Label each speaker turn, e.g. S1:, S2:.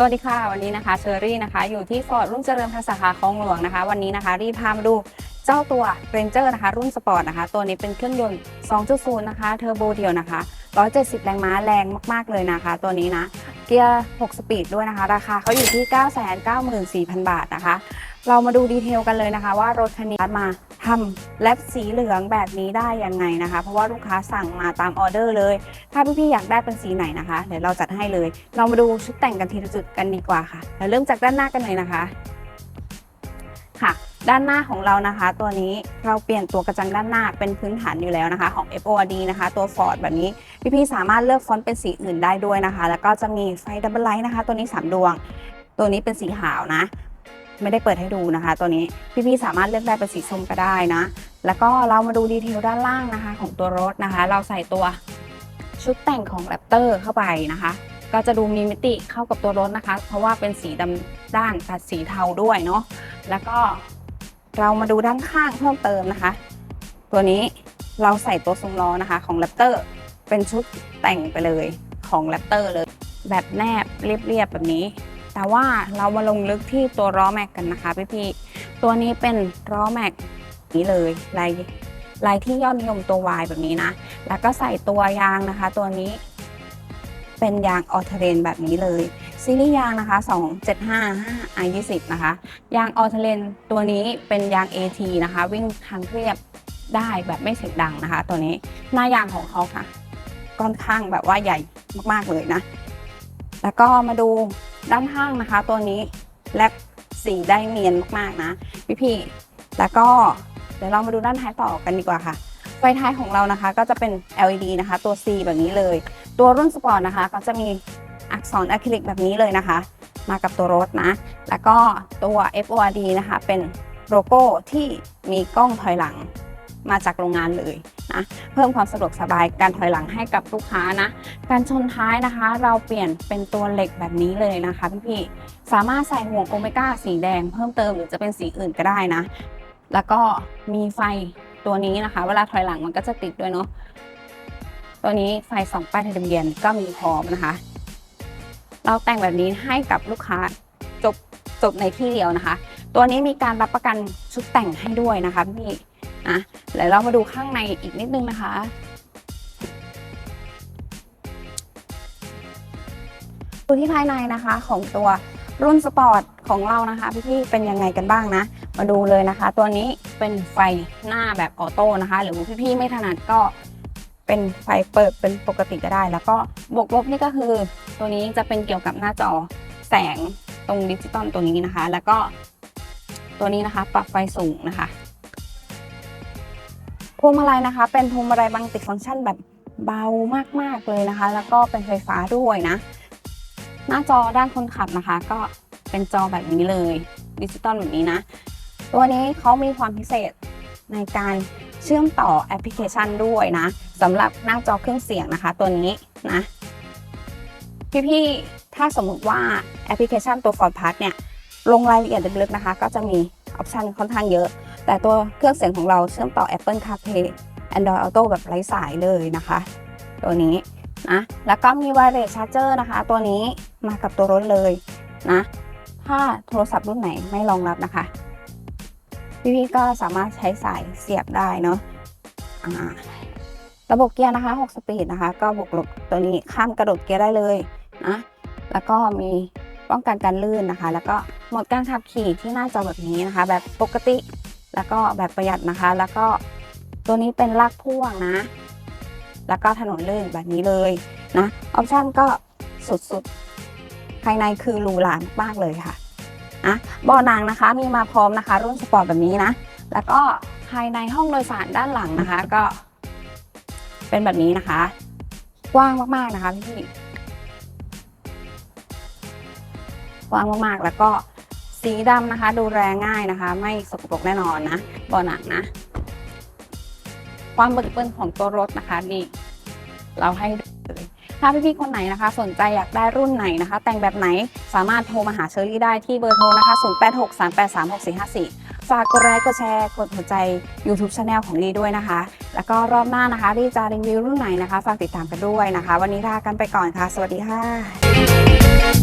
S1: สวัสดีค่ะ วันนี้นะคะเชอรี่นะคะ อยู่ที่ฟอร์ดรุ่งเจริญพันสาขาคลองหลวงนะคะ วันนี้นะคะรีพามาดูเจ้าตัว Ranger นะคะ รุ่นสปอร์ตนะคะ ตัวนี้เป็นเครื่องยนต์ 2.0 นะคะเทอร์โบเดียวนะคะ 170 แรงม้าแรงมาก ๆ เลยนะคะ ตัวนี้นะ เกียร์ 6 สปีดด้วยนะคะ ราคาเขาอยู่ที่ 994,000 บาทนะคะ เรามาดูดีเทลกันเลยนะคะ ว่ารถคันนี้มา ทำแลบสีเหลืองแบบนี้ได้ยังไงนะคะ เพราะว่าลูกค้าสั่งมาตามออเดอร์เลย ถ้าพี่ๆอยากได้เป็นสีไหนนะคะ เดี๋ยวเราจัดให้เลย เรามาดูชุดแต่งกันทีละจุดกันดีกว่าค่ะเราเริ่มจากด้านหน้ากันเลยนะคะค่ะด้านหน้าของเรานะคะ ตัวนี้เราเปลี่ยนตัวกระจังด้านหน้าเป็นพื้นฐานอยู่แล้วนะคะ ของ FORD นะคะ ตัว Ford แบบนี้ พี่ๆสามารถเลือกฟอนต์เป็นสีอื่นได้ด้วยนะคะ แล้วก็จะมีไฟดับเบิลไลท์นะคะ ตัวนี้ 3 ดวง ตัวนี้เป็นสีขาวนะ ไม่ได้เปิดให้ดูนะคะ ตัวนี้พี่ๆสามารถเลือกได้เป็นสีส้มก็ได้นะ แล้วก็เรามาดูดีเทลด้านล่างนะคะ ของตัวรถนะคะ เราใส่ตัวชุดแต่งของแรปเตอร์เข้าไปนะคะ ก็จะดูมีมิติเข้ากับตัวรถนะคะ เพราะว่าเป็นสีดำด้านกับสีเทาด้วยเนาะแล้วก็เรามาดูด้านข้างเพิ่มเติมนะคะ ตัวนี้เราใส่ตัวทรงล้อนะคะของแรปเตอร์เป็นชุดแต่งไปเลยของแรปเตอร์เลย แบบแนบเรียบๆแบบนี้ แต่ว่าเรามาลงลึกที่ตัวล้อแม็กกันนะคะพี่ๆตัวนี้เป็นล้อแม็กนี้เลยลายลายที่ยอดนิยมตัว Y แบบนี้นะ แล้วก็ใส่ตัวยางนะคะ ตัวนี้เป็นยางออเทเรนแบบนี้เลย ซีรีส์ยางนะคะ 275 i 20 นะคะ ยางออเทเรนตัวนี้เป็นยาง AT นะคะ วิ่งทางเรียบได้แบบไม่เสียงดังนะคะ ตัวนี้หน้ายางของเขาค่ะค่อนข้างแบบว่าใหญ่มากๆเลยนะ แล้วก็มาดู ด้านข้างนะคะ ตัวนี้แลบสีได้เนียนมากๆนะพี่ๆแล้วก็เดี๋ยวเรามาดูด้านท้ายต่อกันดีกว่าค่ะ ไฟท้ายของเรานะคะก็จะเป็น LED นะคะ ตัว C แบบนี้เลย ตัวรุ่นสปอร์ตนะคะ ก็จะมีอักษรอะคริลิกแบบนี้เลยนะคะ มากับตัวรถนะ แล้วก็ตัว FORD นะคะ เป็นโลโก้ที่มีกล้องถอยหลัง มาจากโรงงานเลยนะเพิ่มความสะดวกสบายการถอยหลังให้กับลูกค้านะ การชนท้ายนะคะ เราเปลี่ยนเป็นตัวเหล็กแบบนี้เลยนะคะพี่ๆสามารถใส่ห่วงโอเมก้าสีแดงเพิ่มเติมหรือจะเป็นสีอื่นก็ได้นะ แล้วก็มีไฟตัวนี้นะคะ เวลาถอยหลังมันก็จะติดด้วยเนาะตัวนี้ไฟสองป้ายทะเบียนก็มีพร้อมนะคะ เราแต่งแบบนี้ให้กับลูกค้าจบจบในที่เดียวนะคะ ตัวนี้มีการรับประกันชุดแต่งให้ด้วยนะคะพี่ะแล้วเรามาดูข้างในอีกนิดนึงนะคะ ดูที่ภายในนะคะของตัวรุ่นสปอร์ตของเรานะคะ พี่ๆเป็นยังไงกันบ้างนะ มาดูเลยนะคะ ตัวนี้เป็นไฟหน้าแบบออโต้นะคะ หรือว่พี่ๆไม่ถนัดก็เป็นไฟเปิดเป็นปกติก็ได้ แล้วก็บวกลบนี่ก็คือ ตัวนี้จะเป็นเกี่ยวกับหน้าจอแสงตรงดิจิตอลตัวนี้นะคะ แล้วก็ตัวนี้นะคะ ปรับไฟสูงนะคะ พวงมาลัยนะคะ เป็นพวงมาลัยบังติดฟังก์ชันแบบเบามากๆเลยนะคะ แล้วก็เป็นไฟฟ้าด้วยนะ หน้าจอด้านคนขับนะคะ ก็เป็นจอแบบนี้เลยดิจิตอลแบบนี้นะ ตัวนี้เขามีความพิเศษในการเชื่อมต่อแอปพลิเคชันด้วยนะสำหรับหน้าจอเครื่องเสียงนะคะ ตัวนี้นะพี่ๆ ถ้าสมมุติว่าแอปพลิเคชันตัว Ford Pass เนี่ย ลงรายละเอียดลึกๆนะคะ ก็จะมีออปชันค่อนข้างเยอะ แต่ตัวเครื่องเสียงของเราเชื่อมต่อ Apple CarPlay Android Auto แบบไร้สายเลยนะคะ ตัวนี้นะแล้วก็มี Wireless Charger นะคะ ตัวนี้มากับตัวรถเลยนะถ้าโทรศัพท์รุ่นไหนไม่รองรับนะคะ พี่ๆก็สามารถใช้สายเสียบได้เนาะระบบเกียร์นะคะ 6 สปีดนะคะ ก็บวกลบตัวนี้ข้ามกระโดดเกียร์ได้เลยนะแล้วก็มีป้องกันการลื่นนะคะ แล้วก็หมดการขับขี่ที่หน้าจอแบบนี้นะคะ แบบปกติ แล้วก็แบบประหยัดนะคะ แล้วก็ตัวนี้เป็นลากพ่วงนะ แล้วก็ถนนลื่นแบบนี้เลยนะออปชั่นก็สุดๆ ภายในคือหรูหรามากเลยค่ะนะบาะหนังนะคะมีมาพร้อมนะคะ รุ่นสปอร์ตแบบนี้นะ แล้วก็ภายในห้องโดยสารด้านหลังนะคะ ก็เป็นแบบนี้นะคะ กว้างมากๆนะคะพี่กว้างมากๆแล้วก็ สีดำนะคะ ดูแลง่ายนะคะ ไม่สกปรกแน่นอนนะเบาหนังนะ ความบึกบึนของตัวรถนะคะนี่เราให้เลยถ้าพี่ๆคนไหนนะคะ สนใจอยากได้รุ่นไหนนะคะ แต่งแบบไหนสามารถโทรมาหาเชอรี่ได้ที่เบอร์โทรนะคะ 0863836454 ฝากกดไลค์กดแชร์กดหัวใจ YouTube Channel ของลีด้วยนะคะ แล้วก็รอบหน้านะคะรีจะรีวิวรุ่นไหนนะคะ ฝากติดตามกันด้วยนะคะ วันนี้ลากันไปก่อนค่ะ สวัสดีค่ะ